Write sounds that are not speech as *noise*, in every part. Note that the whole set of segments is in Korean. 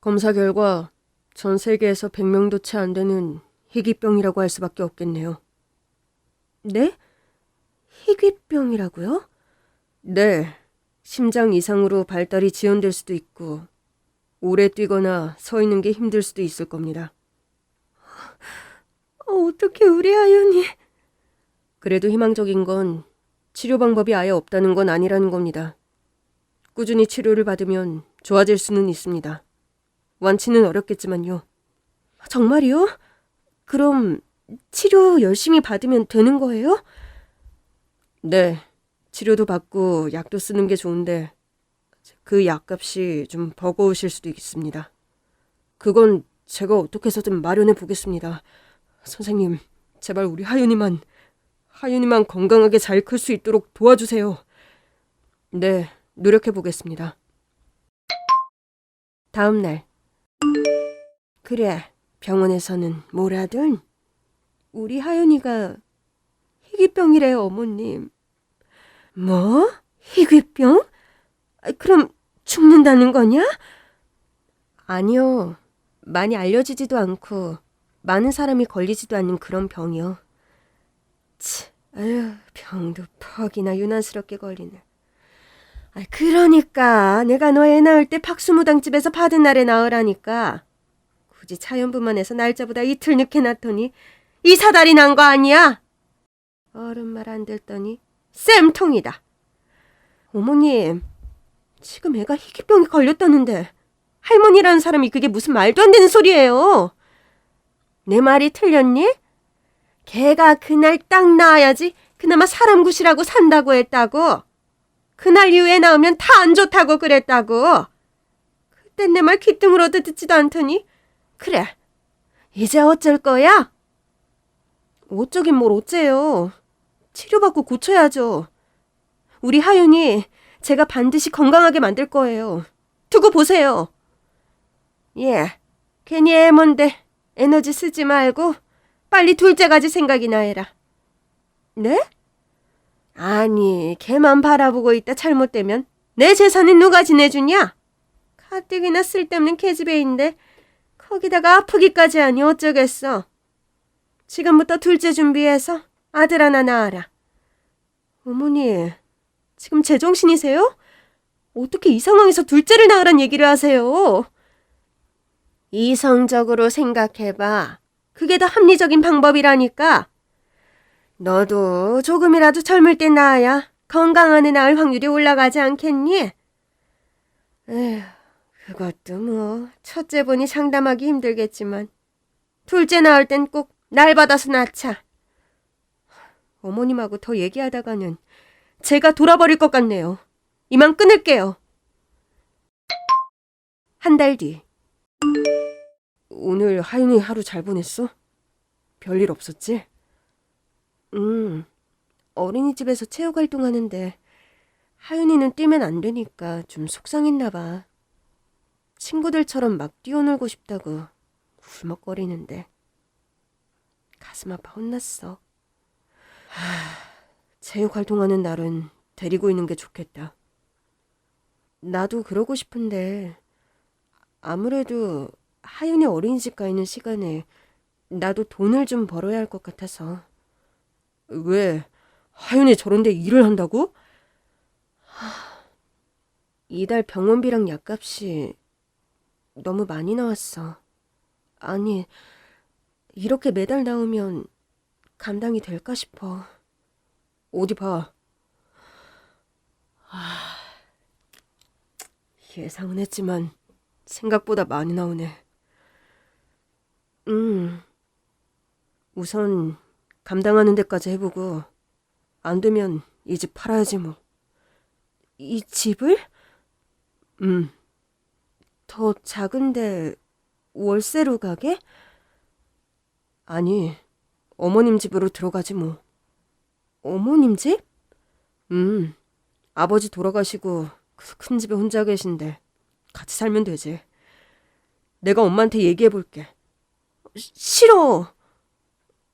검사 결과 전 세계에서 100명도 채 안 되는 희귀병이라고 할 수밖에 없겠네요. 네? 희귀병이라고요? 네. 심장 이상으로 발달이 지연될 수도 있고 오래 뛰거나 서 있는 게 힘들 수도 있을 겁니다. 어떻게 우리 아윤이... 그래도 희망적인 건 치료 방법이 아예 없다는 건 아니라는 겁니다. 꾸준히 치료를 받으면 좋아질 수는 있습니다. 완치는 어렵겠지만요. 정말이요? 그럼 치료 열심히 받으면 되는 거예요? 네. 치료도 받고 약도 쓰는 게 좋은데 그 약값이 좀 버거우실 수도 있습니다. 그건 제가 어떻게 해서든 마련해 보겠습니다. 선생님, 제발 우리 하윤이만 하윤이만 건강하게 잘 클 수 있도록 도와주세요. 네, 노력해 보겠습니다. 다음 날. 그래, 병원에서는 뭐라든 우리 하윤이가 희귀병이래요, 어머님. 뭐? 희귀병? 아, 그럼 죽는다는 거냐? 아니요. 많이 알려지지도 않고 많은 사람이 걸리지도 않는 그런 병이요. 치, 아유, 병도 퍽이나 유난스럽게 걸리네. 아, 그러니까 내가 너 애 낳을 때 박수무당 집에서 받은 날에 낳으라니까. 굳이 차연부만 해서 날짜보다 이틀 늦게 낳더니 이 사달이 난 거 아니야? 어른 말안 듣더니 쌤통이다. 어머님, 지금 애가 희귀병이 걸렸다는데 할머니라는 사람이 그게 무슨 말도 안 되는 소리예요. 내 말이 틀렸니? 걔가 그날 딱 나와야지 그나마 사람 구실하고 산다고 했다고. 그날 이후에 나오면 다 안 좋다고 그랬다고. 그땐 내 말 귀등으로도 듣지도 않더니 그래 이제 어쩔 거야? 어쩌긴 뭘 어째요. 치료받고 고쳐야죠. 우리 하윤이 제가 반드시 건강하게 만들 거예요. 두고 보세요. 예, 괜히 애 뭔데 에너지 쓰지 말고 빨리 둘째 가지 생각이나 해라. 네? 아니, 걔만 바라보고 있다 잘못되면 내 재산은 누가 지내주냐? 가뜩이나 쓸데없는 계집애인데 거기다가 아프기까지 하니 어쩌겠어. 지금부터 둘째 준비해서 아들 하나 낳아라. 어머니, 지금 제정신이세요? 어떻게 이 상황에서 둘째를 낳으란 얘기를 하세요? 이성적으로 생각해봐. 그게 더 합리적인 방법이라니까. 너도 조금이라도 젊을 때 낳아야 건강한 애 낳을 확률이 올라가지 않겠니? 에휴, 그것도 뭐 첫째 보니 장담하기 힘들겠지만 둘째 낳을 땐 꼭 날 받아서 낳자. 어머님하고 더 얘기하다가는 제가 돌아버릴 것 같네요. 이만 끊을게요. 한 달 뒤. 오늘 하윤이 하루 잘 보냈어? 별일 없었지? 음, 어린이집에서 체육 활동하는데 하윤이는 뛰면 안 되니까 좀 속상했나 봐. 친구들처럼 막 뛰어놀고 싶다고 울먹거리는데 가슴 아파 혼났어. 하, 체육 활동하는 날은 데리고 있는 게 좋겠다. 나도 그러고 싶은데 아무래도 하윤이 어린이집 가 있는 시간에 나도 돈을 좀 벌어야 할 것 같아서. 왜? 하윤이 저런데 일을 한다고? 하, 이달 병원비랑 약값이 너무 많이 나왔어. 아니, 이렇게 매달 나오면 감당이 될까 싶어. 어디 봐. 아, 예상은 했지만 생각보다 많이 나오네. 음, 우선 감당하는 데까지 해보고 안 되면 이 집 팔아야지 뭐. 이 집을? 음, 더 작은데 월세로 가게? 아니, 어머님 집으로 들어가지 뭐. 어머님 집? 음, 아버지 돌아가시고 그큰 집에 혼자 계신데 같이 살면 되지. 내가 엄마한테 얘기해 볼게. 시- 싫어.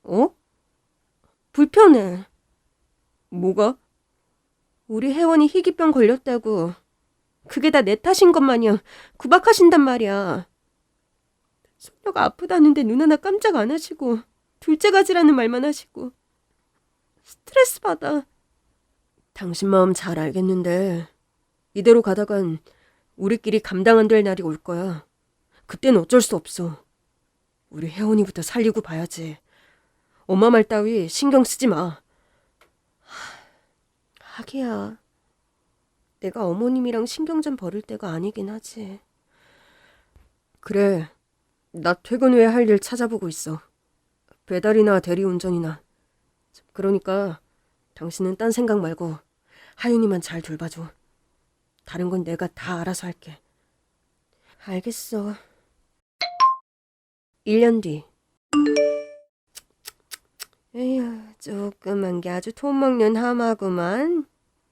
어? 불편해. 뭐가? 우리 혜원이 희귀병 걸렸다고 그게 다 내 탓인 것 마냥 구박하신단 말이야. 손녀가 아프다는데 눈 하나 깜짝 안 하시고 둘째 가지라는 말만 하시고 스트레스 받아. 당신 마음 잘 알겠는데 이대로 가다간 우리끼리 감당 안 될 날이 올 거야. 그땐 어쩔 수 없어. 우리 혜원이부터 살리고 봐야지. 엄마 말 따위 신경 쓰지 마. 하, 하기야. 내가 어머님이랑 신경 좀 버릴 때가 아니긴 하지. 그래. 나 퇴근 후에 할 일 찾아보고 있어. 배달이나 대리운전이나. 그러니까 당신은 딴 생각 말고 하윤이만 잘 돌봐줘. 다른 건 내가 다 알아서 할게. 알겠어. 1년 뒤. 에휴, 조그만 게 아주 돈 먹는 하마구만.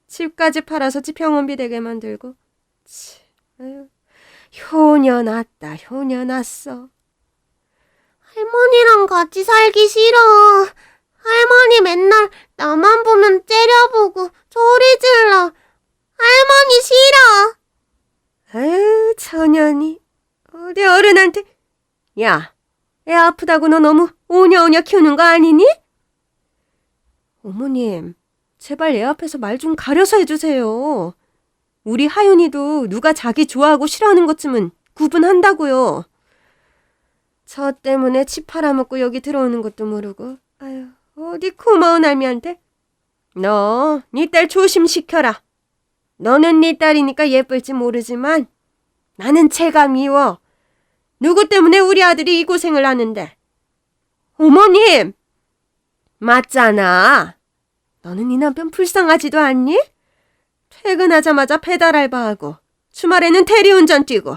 집까지 팔아서 집 병원비 되게 만들고. 치, 에휴, 효녀 났다, 효녀 났어. 할머니랑 같이 살기 싫어. 할머니 맨날 나만 보면 째려보고 소리 질러. 할머니 싫어. 아유, 처년이. 어디 어른한테. 야, 애 아프다고 너 너무 오냐오냐 키우는 거 아니니? 어머님, 제발 애 앞에서 말 좀 가려서 해주세요. 우리 하윤이도 누가 자기 좋아하고 싫어하는 것쯤은 구분한다고요. 저 때문에 치 팔아먹고 여기 들어오는 것도 모르고. 아유, 어디 고마운 할미한테. 너, 네 딸 조심시켜라. 너는 네 딸이니까 예쁠지 모르지만 나는 체가 미워. 누구 때문에 우리 아들이 이 고생을 하는데. 어머님! 맞잖아. 너는 네 남편 불쌍하지도 않니? 퇴근하자마자 배달 알바하고 주말에는 대리운전 뛰고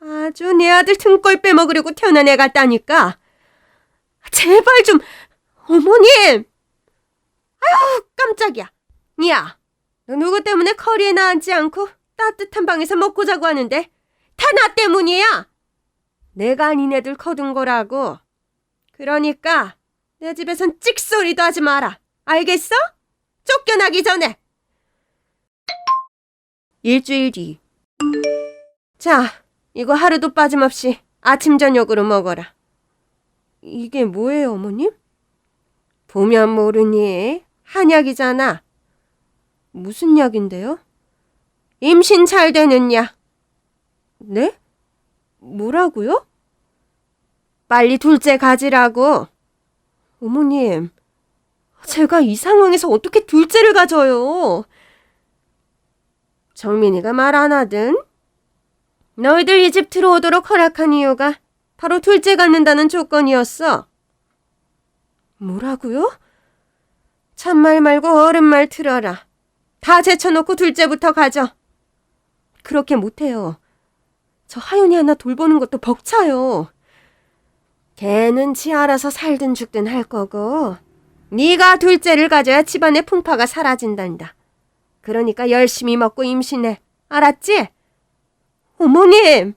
아주 내 아들 등골 빼먹으려고 태어난 애 같다니까. 제발 좀 어머님! 아유 깜짝이야. 야, 너 누구 때문에 커리에 나앉지 않고 따뜻한 방에서 먹고 자고 하는데 다 나 때문이야. 내가 니네들 거둔 거라고. 그러니까 내 집에선 찍소리도 하지 마라. 알겠어? 쫓겨나기 전에. 일주일 뒤. 자, 이거 하루도 빠짐없이 아침 저녁으로 먹어라. 이게 뭐예요, 어머님? 보면 모르니 한약이잖아. 무슨 약인데요? 임신 잘 되는 약. 네? 뭐라고요? 빨리 둘째 가지라고. 어머님, 제가 이 상황에서 어떻게 둘째를 가져요? 정민이가 말 안 하든 너희들 이 집 들어오도록 허락한 이유가 바로 둘째 갖는다는 조건이었어. 뭐라고요? 참말 말고 어른 말 들어라. 다 제쳐놓고 둘째부터 가져. 그렇게 못해요. 저 하윤이 하나 돌보는 것도 벅차요. 걔는 지 알아서 살든 죽든 할 거고 네가 둘째를 가져야 집안의 풍파가 사라진단다. 그러니까 열심히 먹고 임신해. 알았지? 어머님!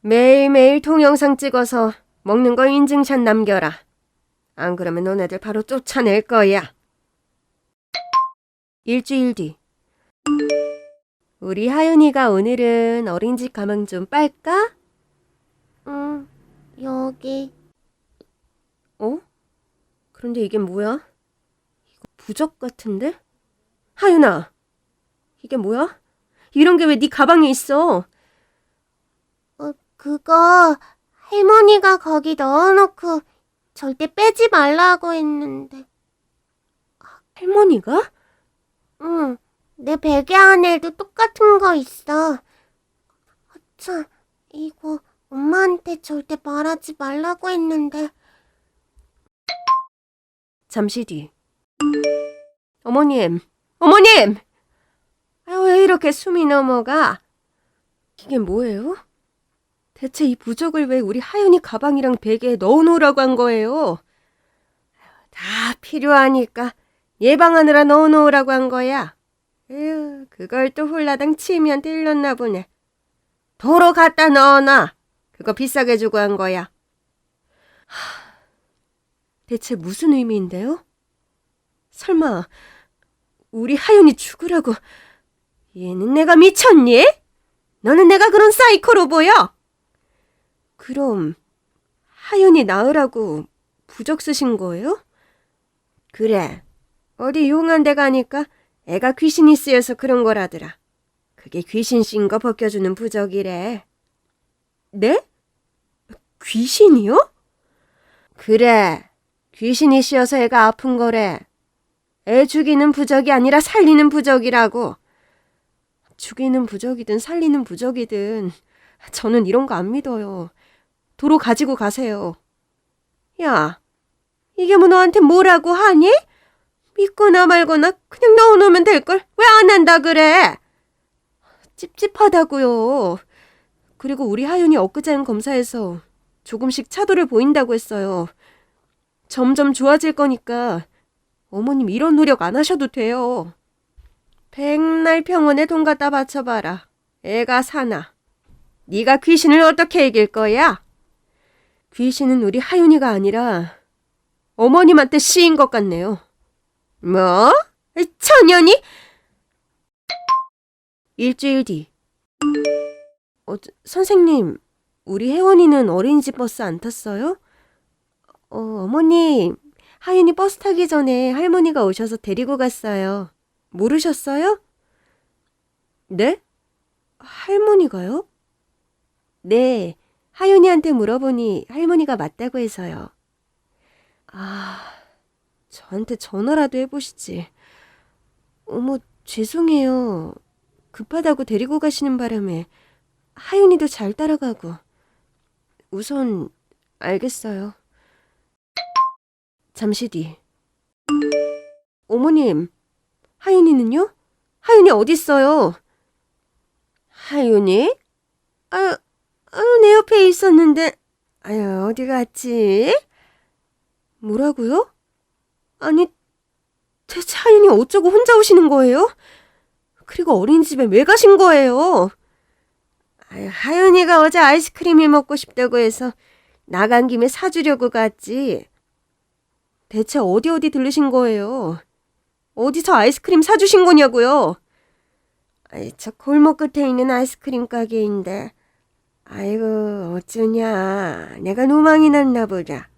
매일매일 동영상 찍어서 먹는 거 인증샷 남겨라. 안 그러면 너네들 바로 쫓아낼 거야. 일주일 뒤. 우리 하윤이가 오늘은 어린이집 가방 좀 빨까? 응, 여기. 어? 그런데 이게 뭐야? 이거 부적 같은데? 하윤아, 이게 뭐야? 이런 게 왜 네 가방에 있어? 어, 그거 할머니가 거기 넣어놓고 절대 빼지 말라고 했는데. 할머니가? 응, 내 베개 안에도 똑같은 거 있어. 참, 이거 엄마한테 절대 말하지 말라고 했는데. 잠시 뒤. 어머님, 어머님! 아유, 왜 이렇게 숨이 넘어가? 이게 뭐예요? 대체 이 부적을 왜 우리 하윤이 가방이랑 베개에 넣어놓으라고 한 거예요? 다 필요하니까 예방하느라 넣어놓으라고 한 거야. 에휴, 그걸 또 홀라당 치미한테 일렀나 보네. 도로 갖다 넣어놔. 그거 비싸게 주고 한 거야. 하, 대체 무슨 의미인데요? 설마 우리 하윤이 죽으라고 얘는 내가 미쳤니? 너는 내가 그런 사이코로 보여? 그럼 하윤이 낳으라고 부적 쓰신 거예요? 그래. 어디 용한 데 가니까 애가 귀신이 쓰여서 그런 거라더라. 그게 귀신 씌인 거 벗겨주는 부적이래. 네? 귀신이요? 그래. 귀신이 씌어서 애가 아픈 거래. 애 죽이는 부적이 아니라 살리는 부적이라고. 죽이는 부적이든 살리는 부적이든 저는 이런 거 안 믿어요. 도로 가지고 가세요. 야, 이게 뭐 너한테 뭐라고 하니? 믿거나 말거나 그냥 넣어놓으면 될 걸? 왜 안 한다 그래? 찝찝하다고요. 그리고 우리 하윤이 엊그제는 검사에서 조금씩 차도를 보인다고 했어요. 점점 좋아질 거니까 어머님 이런 노력 안 하셔도 돼요. 백날 병원에 돈 갖다 바쳐봐라. 애가 사나. 네가 귀신을 어떻게 이길 거야? 귀신은 우리 하윤이가 아니라 어머님한테 씌인 것 같네요. 뭐? 천연이? 일주일 뒤. 어, 저- 선생님, 우리 혜원이는 어린이집 버스 안 탔어요? 어, 어머님, 하윤이 버스 타기 전에 할머니가 오셔서 데리고 갔어요. 모르셨어요? 네? 할머니가요? 네, 하윤이한테 물어보니 할머니가 맞다고 해서요. 아, 저한테 전화라도 해보시지. 어머, 죄송해요. 급하다고 데리고 가시는 바람에 하윤이도 잘 따라가고. 우선, 알겠어요. 잠시 뒤. 어머님, 하윤이는요? 하윤이 어딨어요? 하윤이? 아유, 아유, 내 옆에 있었는데, 아유, 어디 갔지? 뭐라고요? 아니, 대체 하윤이 어쩌고 혼자 오시는 거예요? 그리고 어린이집에 왜 가신 거예요? 아유, 하윤이가 어제 아이스크림이 먹고 싶다고 해서 나간 김에 사주려고 갔지. 대체 어디 어디 들르신 거예요? 어디서 아이스크림 사주신 거냐고요? 아이, 저 골목 끝에 있는 아이스크림 가게인데, 아이고, 어쩌냐. 내가 노망이 났나 보자.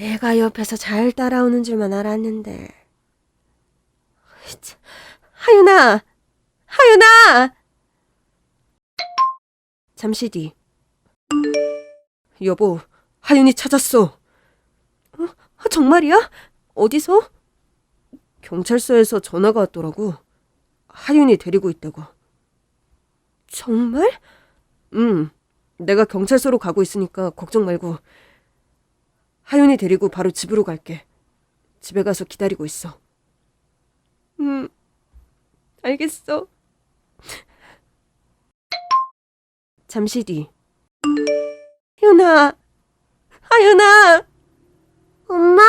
애가 옆에서 잘 따라오는 줄만 알았는데. 참, 하윤아! 하윤아! 잠시 뒤. 여보, 하윤이 찾았어. 어? 아, 정말이야? 어디서? 경찰서에서 전화가 왔더라고. 하윤이 데리고 있다고. 정말? 응. 내가 경찰서로 가고 있으니까 걱정 말고. 하윤이 데리고 바로 집으로 갈게. 집에 가서 기다리고 있어. 음, 알겠어. 잠시 뒤. 윤아, 하윤아, 엄마,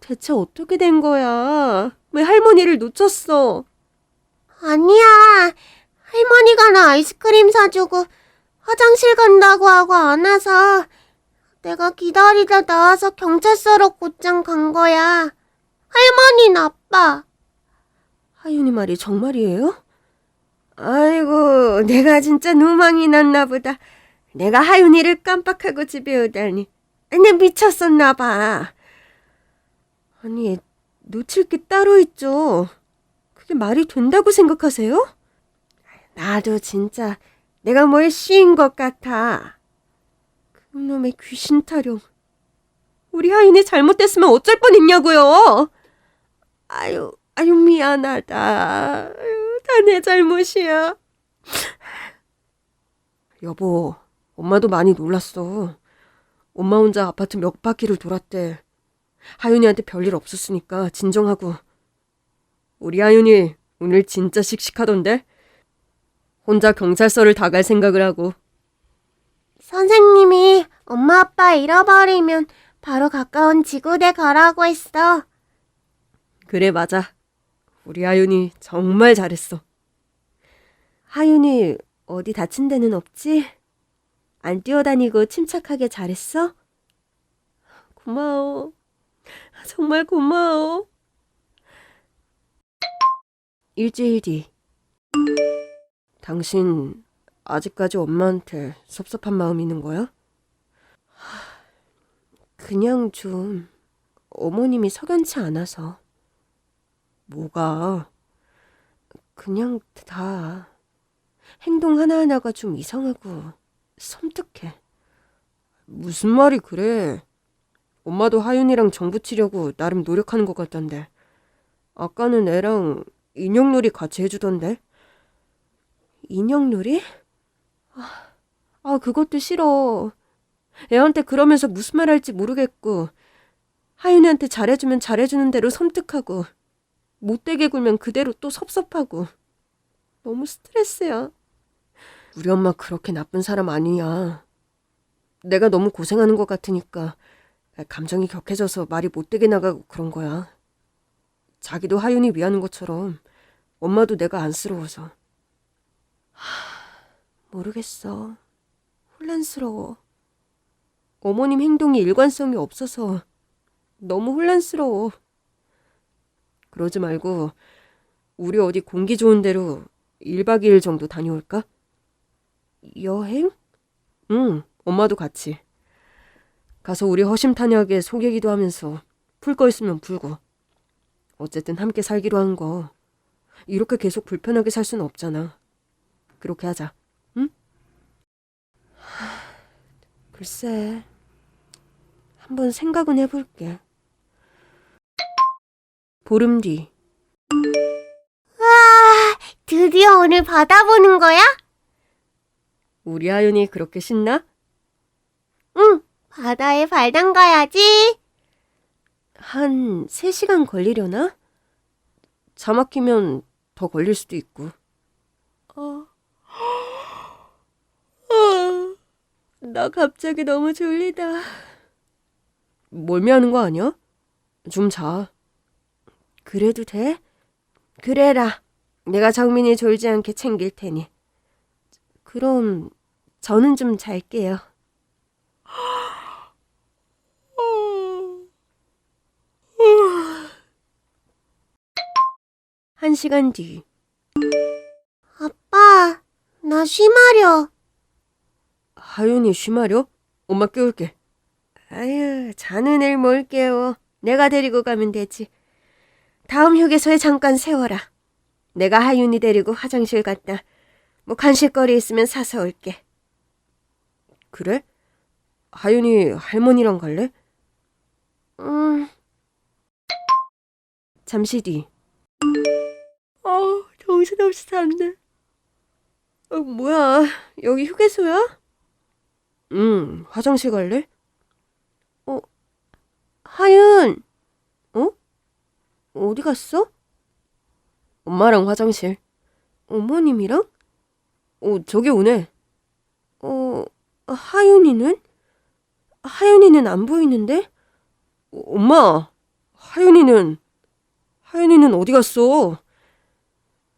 대체 어떻게 된 거야? 왜 할머니를 놓쳤어? 아니야. 할머니가 나 아이스크림 사주고 화장실 간다고 하고 안 와서 내가 기다리다 나와서 경찰서로 곧장 간 거야. 할머니 나빠. 하윤이 말이 정말이에요? 아이고, 내가 진짜 누망이 났나 보다. 내가 하윤이를 깜빡하고 집에 오다니. 내 미쳤었나 봐. 아니, 얘 놓칠 게 따로 있죠. 그게 말이 된다고 생각하세요? 나도 진짜 내가 뭐에 씌인 것 같아. 그놈의 귀신 타령. 우리 하윤이 잘못됐으면 어쩔 뻔했냐고요. 아유, 아유 미안하다. 다 내 잘못이야. 여보, 엄마도 많이 놀랐어. 엄마 혼자 아파트 몇 바퀴를 돌았대. 하윤이한테 별일 없었으니까 진정하고. 우리 하윤이 오늘 진짜 씩씩하던데? 혼자 경찰서를 다 갈 생각을 하고. 선생님이 엄마 아빠 잃어버리면 바로 가까운 지구대 가라고 했어. 그래, 맞아. 우리 하윤이 정말 잘했어. 하윤이 어디 다친 데는 없지? 안 뛰어다니고 침착하게 잘했어? 고마워. 정말 고마워. 일주일 뒤. 당신 아직까지 엄마한테 섭섭한 마음이 있는 거야? 하, 그냥 좀 어머님이 석연치 않아서. 뭐가? 그냥 다 행동 하나하나가 좀 이상하고 섬뜩해. 무슨 말이 그래? 엄마도 하윤이랑 정붙이려고 나름 노력하는 것 같던데. 아까는 애랑 인형놀이 같이 해주던데. 인형놀이? 아, 아, 그것도 싫어. 애한테 그러면서 무슨 말 할지 모르겠고, 하윤이한테 잘해주면 잘해주는 대로 섬뜩하고, 못되게 굴면 그대로 또 섭섭하고. 너무 스트레스야. 우리 엄마 그렇게 나쁜 사람 아니야. 내가 너무 고생하는 것 같으니까 감정이 격해져서 말이 못되게 나가고 그런 거야. 자기도 하윤이 위하는 것처럼 엄마도 내가 안쓰러워서. 하, 모르겠어. 혼란스러워. 어머님 행동이 일관성이 없어서 너무 혼란스러워. 그러지 말고 우리 어디 공기 좋은 데로 1박 2일 정도 다녀올까? 여행? 응, 엄마도 같이. 가서 우리 허심탄회하게 속얘기도 하면서 풀 거 있으면 풀고. 어쨌든 함께 살기로 한 거. 이렇게 계속 불편하게 살 수는 없잖아. 그렇게 하자. 응? 하, *sighs* 글쎄. 한번 생각은 해볼게. 보름 뒤. 드디어 오늘 바다 보는 거야? 우리 하윤이 그렇게 신나? 응, 바다에 발 담가야지. 한 3시간 걸리려나? 자 막히면 더 걸릴 수도 있고. 어. 어. *gasps* 나 갑자기 너무 졸리다. 멀미하는 거 아니야? 좀 자. 그래도 돼? 그래라. 내가 정민이 졸지 않게 챙길 테니. 그럼 저는 좀 잘게요. 한 시간 뒤. 아빠, 나 쉬마려. 하윤이 쉬마려? 엄마 깨울게. 아유, 자는 애뭘 깨워. 내가 데리고 가면 되지. 다음 휴게소에 잠깐 세워라. 내가 하윤이 데리고 화장실 갔다. 뭐 간식거리 있으면 사서 올게. 그래? 하윤이 할머니랑 갈래? 음, 잠시 뒤. 어, 정신없이 잤네. 어, 뭐야, 여기 휴게소야? 응, 화장실 갈래? 어, 하윤! 어? 어디 갔어? 엄마랑 화장실. 어머님이랑? 어, 저기 오네. 어, 하윤이는? 하윤이는 안 보이는데? 어, 엄마, 하윤이는, 하윤이는 어디 갔어?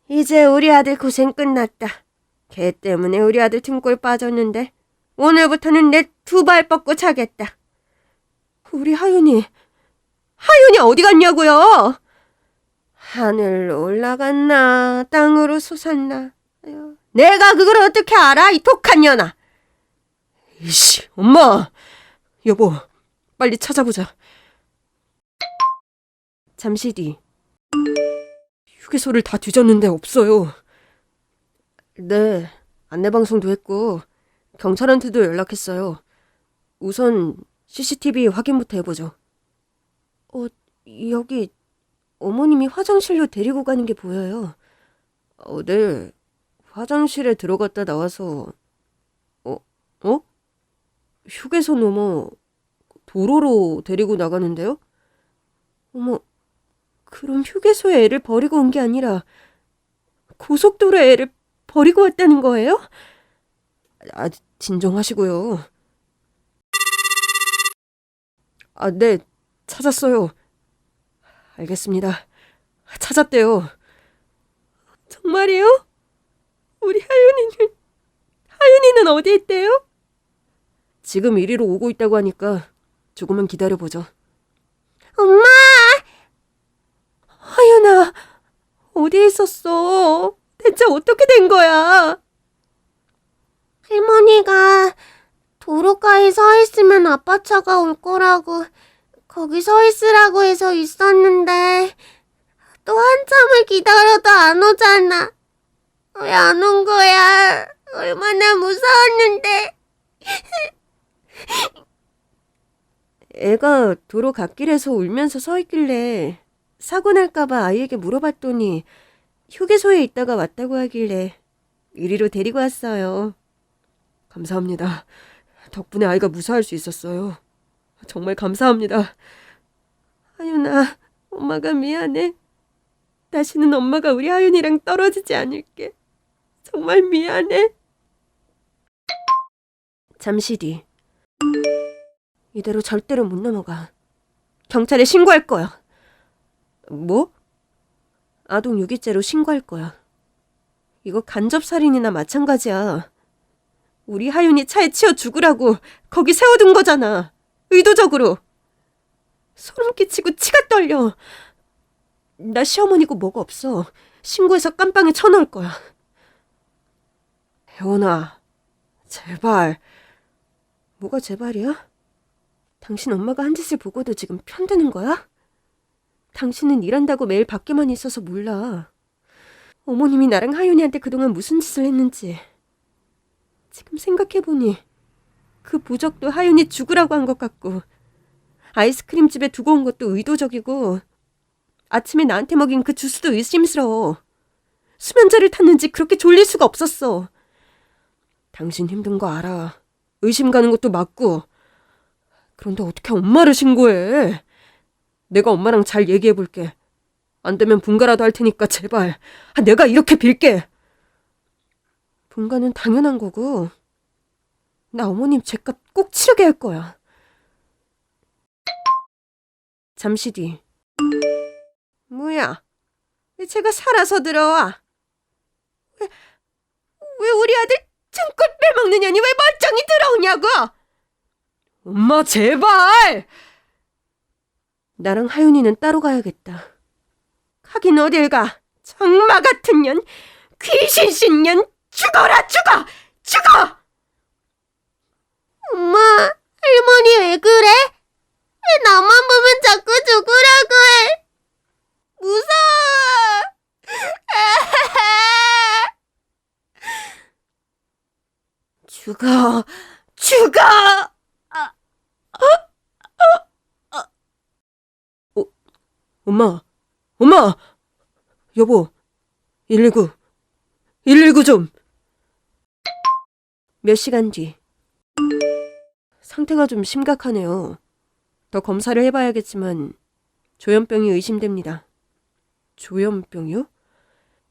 이제 우리 아들 고생 끝났다. 걔 때문에 우리 아들 등골 빠졌는데 오늘부터는 내 두 발 뻗고 자겠다. 우리 하윤이, 하윤이 어디 갔냐고요? 하늘로 올라갔나 땅으로 솟았나. 내가 그걸 어떻게 알아? 이 독한 년아. 이씨, 엄마. 여보, 빨리 찾아보자. 잠시 뒤. 휴게소를 다 뒤졌는데 없어요. 네, 안내방송도 했고, 경찰한테도 연락했어요. 우선 CCTV 확인부터 해보죠. 어, 여기 어머님이 화장실로 데리고 가는 게 보여요. 어, 네. 화장실에 들어갔다 나와서, 어, 어? 휴게소 넘어 도로로 데리고 나가는데요? 어머, 그럼 휴게소에 애를 버리고 온 게 아니라 고속도로에 애를 버리고 왔다는 거예요? 아, 진정하시고요. 아, 네, 찾았어요. 알겠습니다. 찾았대요. 정말이요? 우리 하윤이는, 하윤이는 어디 있대요? 지금 이리로 오고 있다고 하니까 조금만 기다려보죠. 엄마! 하윤아, 어디에 있었어? 대체 어떻게 된 거야? 할머니가 도로가에 서 있으면 아빠 차가 올 거라고 거기 서 있으라고 해서 있었는데 또 한참을 기다려도 안 오잖아. 왜 안 온 거야? 얼마나 무서웠는데. *laughs* 애가 도로 갓길에서 울면서 서 있길래 사고 날까봐 아이에게 물어봤더니 휴게소에 있다가 왔다고 하길래 이리로 데리고 왔어요. 감사합니다. 덕분에 아이가 무사할 수 있었어요. 정말 감사합니다. 하윤아, 엄마가 미안해. 다시는 엄마가 우리 하윤이랑 떨어지지 않을게. 정말 미안해. 잠시 뒤. 이대로 절대로 못 넘어가. 경찰에 신고할 거야. 뭐? 아동 유기죄로 신고할 거야. 이거 간접살인이나 마찬가지야. 우리 하윤이 차에 치여 죽으라고 거기 세워둔 거잖아. 의도적으로. 소름 끼치고 치가 떨려. 나 시어머니고 뭐가 없어. 신고해서 깜빵에 쳐넣을 거야. 혜원아, 제발. 뭐가 제발이야? 당신 엄마가 한 짓을 보고도 지금 편드는 거야? 당신은 일한다고 매일 밖에만 있어서 몰라. 어머님이 나랑 하윤이한테 그동안 무슨 짓을 했는지. 지금 생각해보니 그 부적도 하윤이 죽으라고 한 것 같고 아이스크림 집에 두고 온 것도 의도적이고 아침에 나한테 먹인 그 주스도 의심스러워. 수면제를 탔는지 그렇게 졸릴 수가 없었어. 당신 힘든 거 알아. 의심 가는 것도 맞고. 그런데 어떻게 엄마를 신고해? 내가 엄마랑 잘 얘기해 볼게. 안 되면 분가라도 할 테니까 제발. 아, 내가 이렇게 빌게. 분가는 당연한 거고. 나 어머님 죄값 꼭 치르게 할 거야. 잠시 뒤. 뭐야? 왜 제가 살아서 들어와? 왜, 왜 우리 아들 등골 빼먹느냐니 왜 멀쩡히 들어오냐고? 엄마 제발! 나랑 하윤이는 따로 가야겠다. 가긴 어딜 가? 정마 같은 년, 귀신 신 년, 죽어라 죽어! 죽어! 엄마, 할머니 왜 그래? 왜 나만 보면 자꾸 죽으라고 해? 무서워. 죽어! 죽어! 어, 엄마, 엄마! 여보, 119, 119 좀! 몇 시간 뒤. 상태가 좀 심각하네요. 더 검사를 해봐야겠지만, 조현병이 의심됩니다. 조현병이요?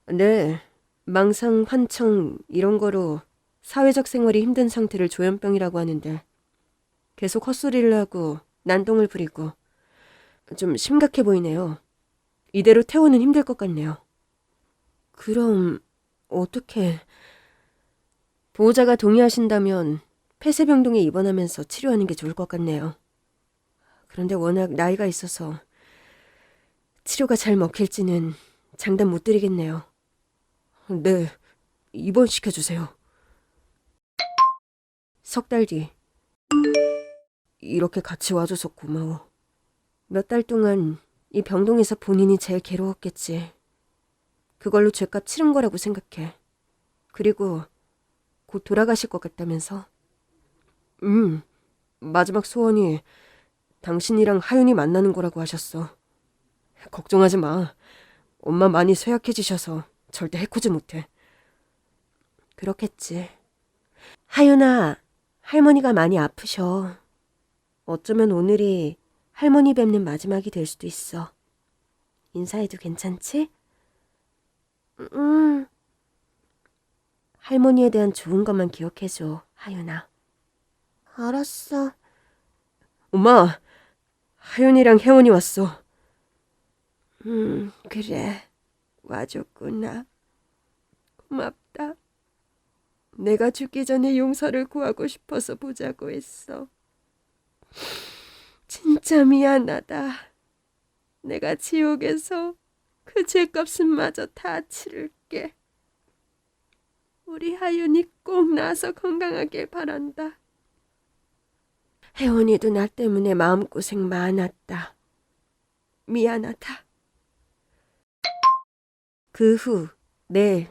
네, 망상, 환청, 이런 거로 사회적 생활이 힘든 상태를 조현병이라고 하는데 계속 헛소리를 하고 난동을 부리고 좀 심각해 보이네요. 이대로 태우는 힘들 것 같네요. 그럼 어떻게 보호자가 동의하신다면 폐쇄병동에 입원하면서 치료하는 게 좋을 것 같네요. 그런데 워낙 나이가 있어서 치료가 잘 먹힐지는 장담 못 드리겠네요. 네, 입원시켜 주세요. 석 달 뒤. 이렇게 같이 와줘서 고마워. 몇 달 동안 이 병동에서 본인이 제일 괴로웠겠지. 그걸로 죄값 치른 거라고 생각해. 그리고 곧 돌아가실 것 같다면서? 음, 마지막 소원이 당신이랑 하윤이 만나는 거라고 하셨어. 걱정하지 마. 엄마 많이 쇠약해지셔서 절대 해코지 못해. 그렇겠지. 하윤아, 할머니가 많이 아프셔. 어쩌면 오늘이 할머니 뵙는 마지막이 될 수도 있어. 인사해도 괜찮지? 음, 할머니에 대한 좋은 것만 기억해줘, 하윤아. 알았어. 엄마, 하윤이랑 혜원이 왔어. 음, 그래. 와줬구나. 고맙다. 내가 죽기 전에 용서를 구하고 싶어서 보자고 했어. 진짜 미안하다. 내가 지옥에서 그 죄값은 마저 다 치를게. 우리 하윤이 꼭 나서 건강하길 바란다. 혜원이도 나 때문에 마음고생 많았다. 미안하다. 그 후, 네,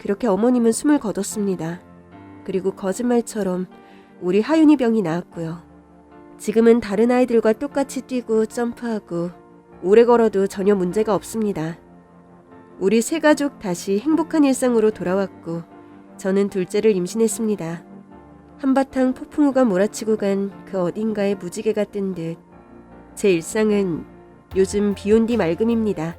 그렇게 어머님은 숨을 거뒀습니다. 그리고 거짓말처럼 우리 하윤이 병이 나았고요. 지금은 다른 아이들과 똑같이 뛰고 점프하고 오래 걸어도 전혀 문제가 없습니다. 우리 세 가족 다시 행복한 일상으로 돌아왔고 저는 둘째를 임신했습니다. 한바탕 폭풍우가 몰아치고 간 그 어딘가에 무지개가 뜬 듯 제 일상은 요즘 비온 뒤 맑음입니다.